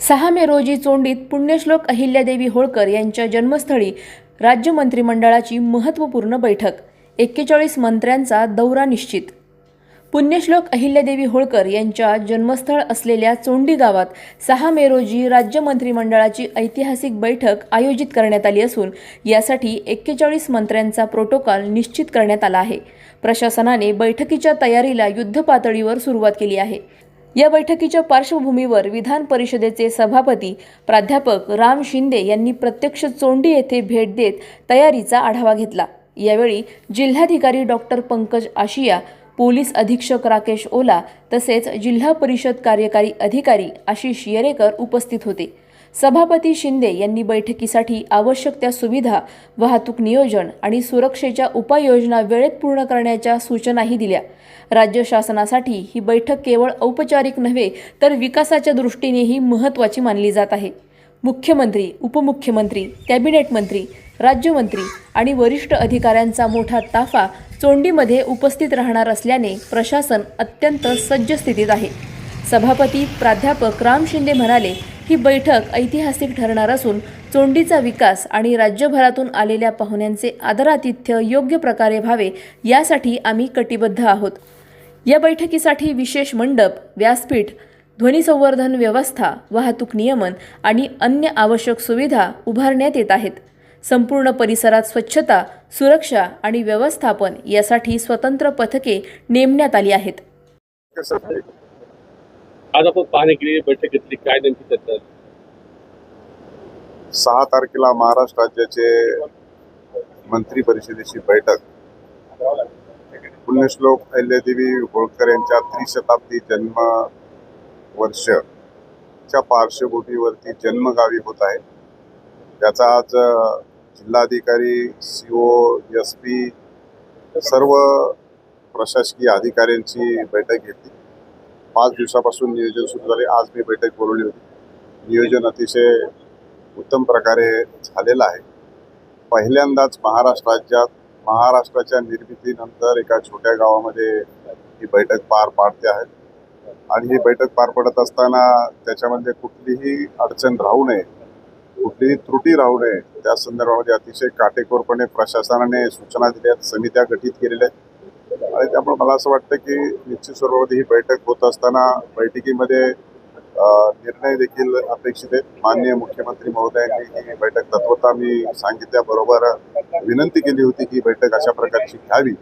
सहा मे रोजी चोंडीत पुण्यश्लोक अहिल्यादेवी होळकर यांच्या जन्मस्थळी राज्य मंत्रिमंडळाची महत्त्वपूर्ण बैठक. एक्केचाळीस मंत्र्यांचा दौरा निश्चित. पुण्यश्लोक अहिल्यादेवी होळकर यांच्या जन्मस्थळ असलेल्या चोंडी गावात सहा मे रोजी राज्य मंत्रिमंडळाची ऐतिहासिक बैठक आयोजित करण्यात आली असून यासाठी एक्केचाळीस मंत्र्यांचा प्रोटोकॉल निश्चित करण्यात आला आहे. प्रशासनाने बैठकीच्या तयारीला युद्धपातळीवर सुरुवात केली आहे. या बैठकीच्या पार्श्वभूमीवर विधान परिषदेचे सभापती प्राध्यापक राम शिंदे यांनी प्रत्यक्ष चोंडी येथे भेट देत तयारीचा आढावा घेतला. यावेळी जिल्हाधिकारी डॉक्टर पंकज आशिया पोलीस अधीक्षक राकेश ओला तसेच जिल्हा परिषद कार्यकारी अधिकारी आशिष येरेकर उपस्थित होते. सभापती शिंदे यांनी बैठकीसाठी आवश्यक त्या सुविधा वाहतूक नियोजन आणि सुरक्षेच्या उपाययोजना वेळेत पूर्ण करण्याच्या सूचनाही दिल्या. राज्य शासनासाठी ही बैठक केवळ औपचारिक नव्हे तर विकासाच्या दृष्टीनेही महत्त्वाची मानली जात आहे. मुख्यमंत्री उपमुख्यमंत्री कॅबिनेट मंत्री राज्यमंत्री आणि वरिष्ठ अधिकाऱ्यांचा मोठा ताफा चोंडीमध्ये उपस्थित राहणार असल्याने प्रशासन अत्यंत सज्ज स्थितीत आहे. सभापती प्राध्यापक राम शिंदे म्हणाले ही बैठक ऐतिहासिक ठरणार असून चोंडीचा विकास आणि राज्यभरातून आलेल्या पाहुण्यांचे आदरातिथ्य योग्य प्रकारे व्हावे यासाठी आम्ही कटिबद्ध आहोत. या बैठकीसाठी विशेष मंडप व्यासपीठ ध्वनिसंवर्धन व्यवस्था वाहतूक नियमन आणि अन्य आवश्यक सुविधा उभारण्यात येत आहेत. संपूर्ण परिसरात स्वच्छता सुरक्षा आणि व्यवस्थापन यासाठी स्वतंत्र पथके नेमण्यात आली आहेत. आज आपण पाहणी केली बैठक घेतली काय नेमकी चर्चा सहा तारखेला महाराष्ट्र राज्याचे मंत्री परिषदेची बैठक. पुण्यश्लोक अहिल्यादेवी होळकर यांच्या त्रिशताब्दी जन्म वर्षच्या पार्श्वभूमीवरती जन्मगावी होत आहे. त्याचा आज जिल्हाधिकारी सी ओ एस पी सर्व प्रशासकीय अधिकाऱ्यांची बैठक घेतली. पाच दिवसापासून नियोजन सुरू झाले. आज मी बैठक बोलवली होती. नियोजन अतिशय उत्तम प्रकारे झालेलं आहे. पहिल्यांदाच महाराष्ट्र राज्यात महाराष्ट्राच्या निर्मितीनंतर एका छोट्या गावामध्ये ही बैठक पार पाडते आहेत. आणि ही बैठक पार पडत असताना त्याच्यामध्ये कुठलीही अडचण राहू नये कुठलीही त्रुटी राहू नये त्या संदर्भामध्ये अतिशय काटेकोरपणे प्रशासनाने सूचना दिल्या आहेत समित्या गठीत केलेल्या आहेत. आणि त्यामुळे मला असं वाटतं की निश्चित स्वरूपामध्ये ही बैठक होत असताना बैठकीमध्ये निर्णय देखील अपेक्षित आहेत. माननीय मुख्यमंत्री महोदयांनी ही बैठक तत्वता मी सांगितल्याबरोबर विनंती केली होती की ही बैठक अशा प्रकारची घ्यावी.